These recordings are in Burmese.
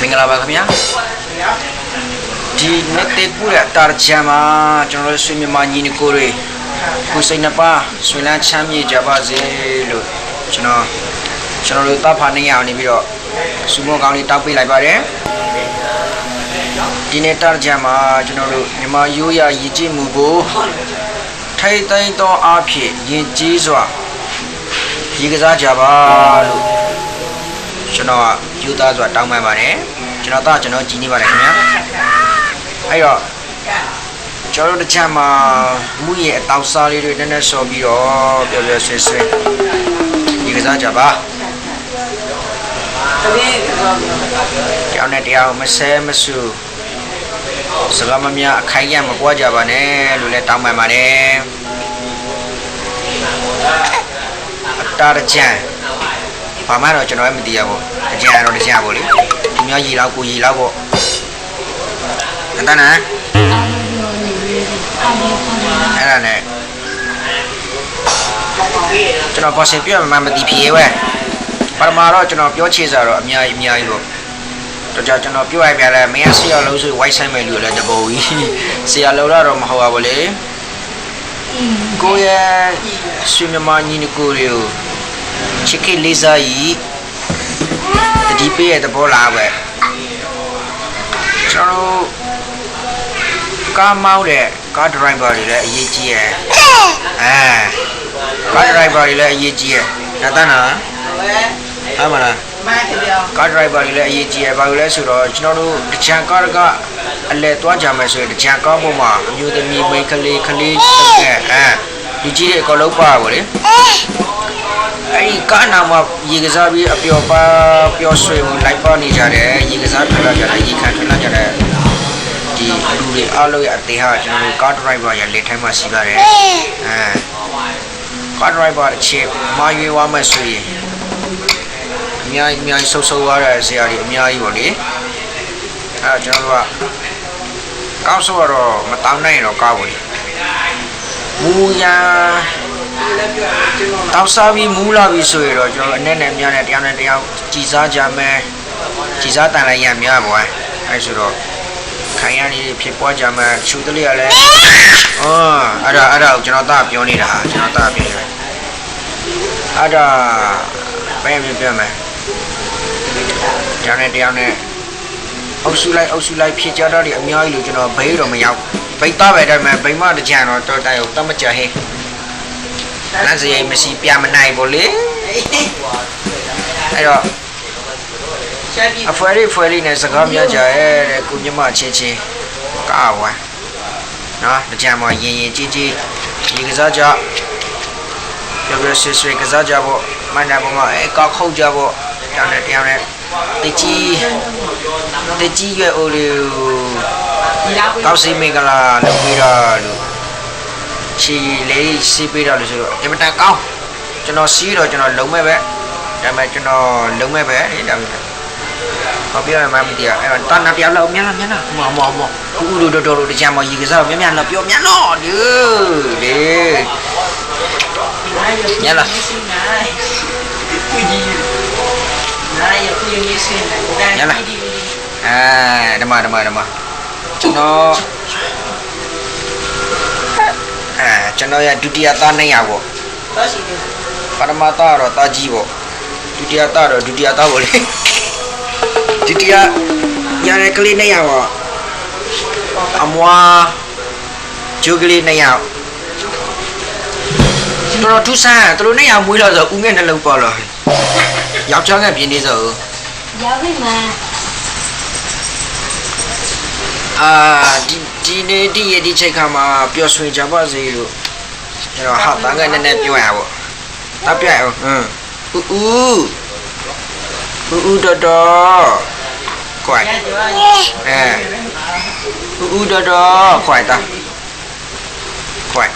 မင်္ဂလာပါခင်ဗျာဒီနေ့တေကူရတာချမ်းမှာကျွန်တော်တို့ဆွေမြန်မာညီနီကိုတွေကိုယ်စိတ်နှစ်ပါးဆွေလန်းချမ်းမြေ့ကြပါစေလို့ကျွန်တော်ကျွန်တော်တို့တပ်ဖာနေရအောင်နေပြီးတော့စူမောကောင်းလေးတောက်ပေးလိုက်ပါတယ်ဒီနေ့တာချမ်းမှာကျွန်တော်တို့မြန်မာရိုးရာရည်ကြည်မှုကိုထိတ်သိမ်းသောအားဖြင့်ယဉ်ကျေးစွာရည်ကစားကြပါလို့ ကျွန်တော်ကယူသားဆိုတာတောင်းပန်ပါတယ်ကျွန်တော်တော့ကျွန်တော်ကြည်နေပါတယ်ခင်ဗျာအဲ့တော့ကျွန်တော်တို့တစ်ချက်မှာမူရဲ့အတောက်စားလေးတွေနည်းနည်းဆော်ပြီးတော့ပျော်ပျော်ဆွေးဆွေးဒီကစားကြပါတယောက်နဲ့တယောက်မဆဲမဆူစကားမများအခိုင်ရမကွာကြပါနဲ့လို့လည်းတောင်းပန်ပါတယ်အတားတကြံ ဘာမှတော့ကျွန်တော်လည်းမသိရဘူးအကြံတော့တကြံပေါ့လေသူများရေလောက်ကိုရေလောက်ပေါ့အတန်းနာအဲ့ဒါနဲ့ကျွန်တော်ပေါ်စင်ပြမှမသိဖြေဝဲပရမာတော့ကျွန်တော်ပြောချေစားတော့အများကြီးအများကြီးပေါ့တော့ကြကျွန်တော်ပြောရပြလဲမင်းဆရာလုံးဆိုဝိုက်ဆိုင်မယ်လို့လည်းတပုံကြီးဆရာလုံးတော့မဟုတ်ပါဘူးလေကိုရဲ့ဆွေမြမညီနကိုတွေကို ချစ်ခိလေးစားဤတတိပေးရဲ့သဘောလားပဲကျွန်တော်တို့ကားမောင်းတဲ့ကားဒရိုင်ဘာတွေလည်းအရေးကြီးရဲ့အဲကားဒရိုင်ဘာတွေလည်းအရေးကြီးရဲ့နတ်တန်းနာအမလားမှန်တယ်ဗျာကားဒရိုင်ဘာတွေလည်းအရေးကြီးရဲ့ဘာလို့လဲဆိုတော့ကျွန်တော်တို့တချံကားကအလဲသွားကြမယ်ဆိုရင်တချံကားပေါ်မှာအမျိုးသမီးမိန်းကလေးကလေးတကယ်အဲလူကြီးတွေအကုန်လုံးပါပါလေ အဲ့ဒီကားနာမှာရေကစားပြီးအပျော်ပါပျော်ရွှင်မှုလိုက်ပါနေကြတယ်ရေကစားထွက်လာကြတယ်ရေခံထွက်လာကြတယ်ဒီလူတွေအားလုံးရဲ့အသေးဟာကျွန်တော်တို့ကားဒရိုက်ဘာရဲ့လက်ထဲမှာရှိပါတယ်အဲကားဒရိုက်ဘာအခြေမာရွေးဝမ်းမဲ့ဆိုရင်အများကြီးအများကြီးဆုပ်ဆုပ်သွားတဲ့ဇာတ်တွေအများကြီးပေါ့လေအဲကျွန်တော်တို့ကကောင်းဆိုတော့မတောင်းနိုင်ရင်တော့ကားပေါ့လေမူရန် တောက်စားပြီးမူးလာပြီးဆိုရင်တော့ကျွန်တော်အနေနဲ့များနဲ့တရားနဲ့တရားကြည်စားကြမယ်ကြည်စားတန်လိုက်ရများပါအဲဆိုတော့ခိုင်ရနေဖြစ်ပွားကြမယ်ချူတလေးရလဲအော်အဲ့ဒါအဲ့ဒါကိုကျွန်တော်သားပြောနေတာကျွန်တော်သားပြောနေတာအဲ့ဒါဘယ်ပြပြမယ်တရားနဲ့တရားနဲ့အုပ်စုလိုက်အုပ်စုလိုက်ဖြစ်ကြတော့ဒီအများကြီးလို့ကျွန်တော်ဘေးတော့မရောက်ဘိတ်သားပဲဒါပေမဲ့ဘိမတကြံတော့တော်တိုင်ကိုတတ်မကြဟဲ့ လမ်းစရိတ်မရှိပြမနိုင်ဘူးလေအဲ့တော့ရှာပြီးအဖွဲလေးဖွဲလေးနဲ့စကားများကြရဲ့တဲ့ကိုမြမချင်းချင်းကာဝါနော်ကြံမရင်ရင်ကြီးကြီးရေကစားကြပြောပြဆွေဆွေကစားကြဖို့မန္တပေါ်မှာအဲကောက်ခုတ်ကြဖို့တောင်းတဲ့တရားနဲ့တကြီးတကြီးရွယ်အိုလေးဒီလားကိုကောက်စီမင်္ဂလာလုပ်ပြီးတော့ လို့ချီလေးစီးပြီးတော့လို့ဆိုတော့အင်မတန်ကောင်းကျွန်တော်စီးတော့ကျွန်တော်လုံမဲ့ပဲဒါပေမဲ့ကျွန်တော်လုံမဲ့ပဲဒါပေမဲ့ဘာပြောရမှမသိရအဲ့တော့တန်းတတရားလောက်မြန်လားမြန်လားမော်မော်မော်ကူဦးတို့တော်တော်တို့တရားမကြီးကစားမြန်မြန်လော က်ပြောမြန်တော့ဒီလေညလားမရှိနိုင်ကိုကြီးနိုင်ရကိုကြီးမရှိနိုင်ဒါညလားအဲဓမ္မဓမ္မဓမ္မကျွန်တော်အဲကျွန်တော်ရဲ့ဒုတိယသားနှစ်ယောက်ပေါ့တော့ရှိတယ်ပရမသားတော့တာကြီးပေါ့ဒုတိယသားတော့ဒုတိယသားပေါ့လေဒုတိယညာတဲ့ကလေးနှစ်ယောက်ပေါ့အမွာဂျိုကလေးနှစ်ယောက်တော်တော်ထူးဆန်းသူတို့နှစ်ယောက်မွေးလို့ဆိုဦးငယ်နှလုံးပေါ်လို့ယောက်ျားငယ်ပြင်းနေစို့ရောက်ပြီမှာအာဒီဒီနေ့ဒီရဒီချိန်ခါမှာပျော်ရွှင်ကြပါစေလို့ ကျွန်တော်ဟာတန်းကနည်းနည်းပြောရပါတပ်ပြအောင်ဟမ်ဦးဦးဦးဦးတော်တော်ခွိုင်ရကြပါဦးဦးတော်တော်ခွိုင်တာခွိုင်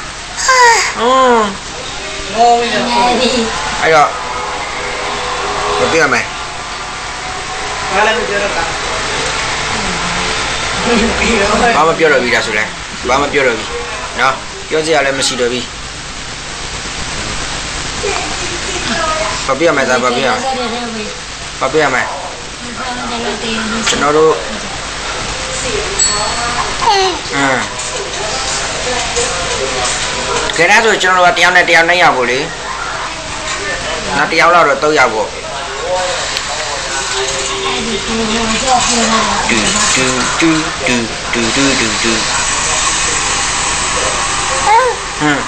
အင်းမောင်းနေကိုဒီအဲ့တော့မပြောမယ်ဘာလဲမပြောတော့တာပြီးတော့ဘာမပြောတော့ပြီလားဆိုလဲဘာမပြောတော့ပြီနော်ပြောစရာလည်းမရှိတော့ပြီ ဘာပြောမယ်သာဘာပြောရမယ်တယ်တယ်ပဲဘာပြောရမယ်ဒကျွန်တော်တို့အင်းကဲဒါဆိုကျွန်တော်တို့ကတယောက်နဲ့တယောက်နဲ့ရဖို့လေနောက်တယောက်လောက်တော့တော့ရဖို့တူတူတူတူတူတူတူဟမ်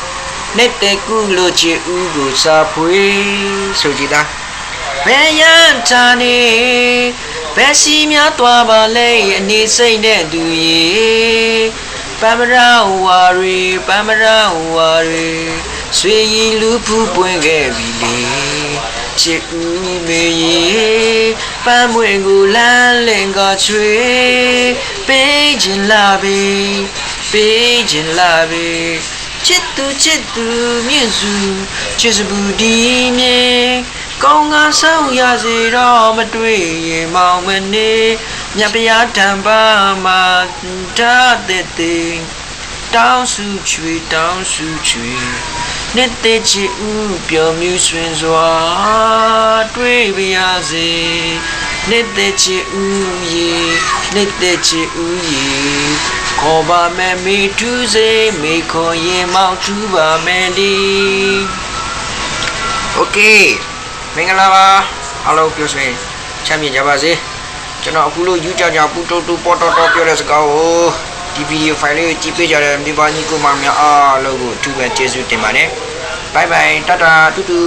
နေတဲ့ကုလိုချီဦးကိုစာဖွေးဆိုကြည်သားဘယ်ရန်တာနေဘယ်စီများသွားပါလဲအနေစိတ်တဲ့သူရေပမရဝါရီပမရဝါရီဆွေရီလူဖူးပွင့်ခဲ့ပြီလေချစ်ဦးမေရေပန်းမွင့်ကိုလမ်းလင်ကချွေပေးခြင်းလာပြီပေးခြင်းလာပြီ ချစ်သူချစ်သူမြင့်စုချစ်စပူဒီမြေကောင်းကဆောင်ရစေတော့မတွေ့ရင်မောင်မနေမြတ်ဗျာတံပါမှာတတဲ့တဲ့တောင်းစုချွေတောင်းစုချွေနှစ်သက်ချစ်ဦးပျော်မြူးဆွင်စွာတွေ့ပါရစေနှစ်သက်ချစ်ဦးရေနှစ်သက်ချစ်ဦးရေ ခေါ်ပါမယ်မိထူးစေမိခေါ်ရင်မောင်ထူးပါမယ်လီโอเคမင်္ဂလာပါအားလုံးပြောဆွေးချမ်းမြေ့ကြပါစေကျွန်တော်အခုလို့ယူကြကြပူတူတူပေါ်တော်တော်ပြောတဲ့စကားကိုဒီဗီဒီယိုဖိုင်လေးကိုကြည့်ပေးကြတဲ့မိဘညီကိုမများအားလုံးကိုအထူးပဲကျေးဇူးတင်ပါတယ်ဘိုင်ဘိုင်တတာတူတူ